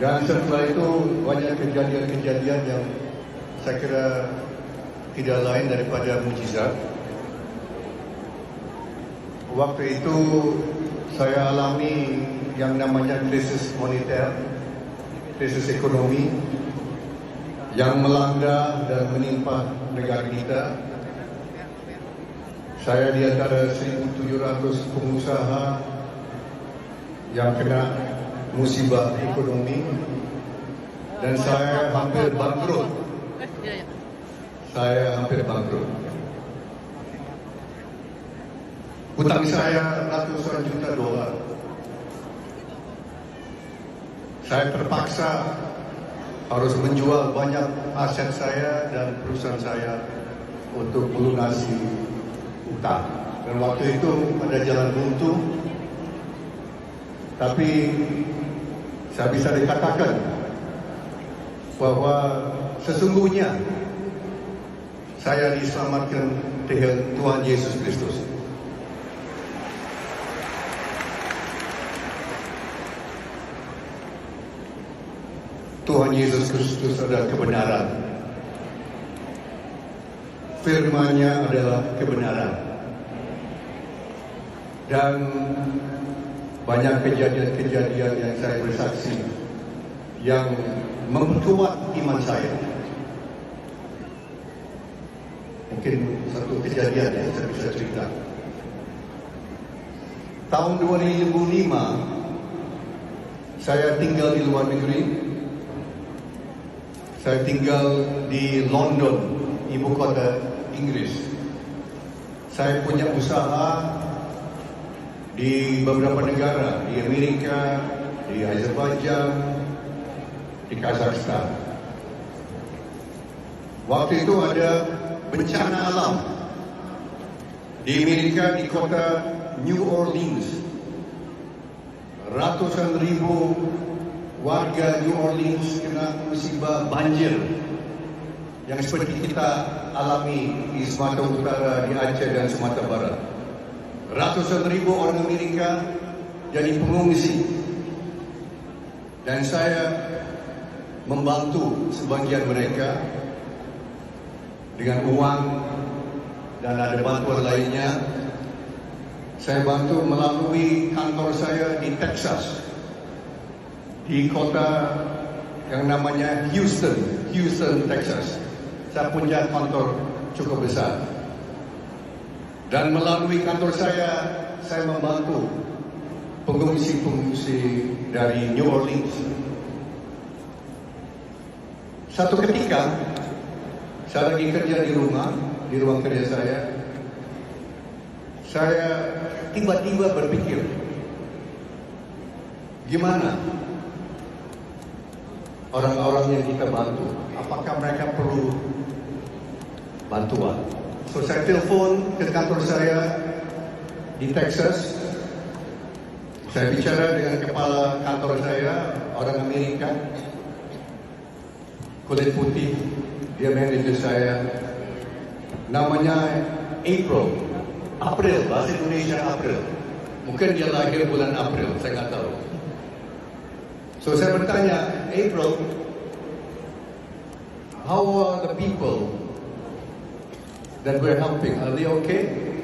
Dan setelah itu banyak kejadian-kejadian yang saya kira tidak lain daripada mujizat. Waktu itu saya alami yang namanya krisis moneter, krisis ekonomi yang melanda dan menimpa negara kita. Saya di antara 1.700 pengusaha yang kena musibah ekonomi dan saya hampir bangkrut. Saya hampir bangkrut. Hutang saya ratusan juta dolar. Saya terpaksa harus menjual banyak aset saya dan perusahaan saya untuk melunasi hutang. Dan waktu itu ada jalan buntu, tapi saya bisa dikatakan bahwa sesungguhnya saya diselamatkan dengan Tuhan Yesus Kristus. Tuhan Yesus Kristus adalah kebenaran. Firman-Nya adalah kebenaran. Dan banyak kejadian-kejadian yang saya bersaksi yang memperkuat iman saya. Mungkin satu kejadian yang saya bisa cerita. Tahun 2005 saya tinggal di luar negeri. Saya tinggal di London, ibu kota Inggris. Saya punya usaha di beberapa negara, di Amerika, di Azerbaijan, di Kazakhstan. Waktu itu ada bencana alam di Amerika di kota New Orleans. Ratusan ribu warga New Orleans kena musibah banjir yang seperti kita alami di Sumatera Utara, di Aceh dan Sumatera Barat. Ratusan ribu orang Amerika jadi pengungsi. Dan saya membantu sebagian mereka dengan uang dan ada bantuan lainnya. Saya bantu melalui kantor saya di Texas, di kota yang namanya Houston, Houston, Texas. Saya punya kantor cukup besar. Dan melalui kantor saya, saya membantu pengungsi-pengungsi dari New Orleans. Satu ketika, saya lagi kerja di rumah, di ruang kerja saya, saya tiba-tiba berpikir, gimana orang-orang yang kita bantu, apakah mereka perlu bantuan? So saya telepon ke kantor saya di Texas. Saya bicara dengan kepala kantor saya, orang Amerika, kulit putih, dia manajer saya. Namanya April, April, bahasa Indonesia April. Mungkin dia lahir bulan April, saya nggak tahu. So saya bertanya, April, how are the people that we're helping? Are they okay?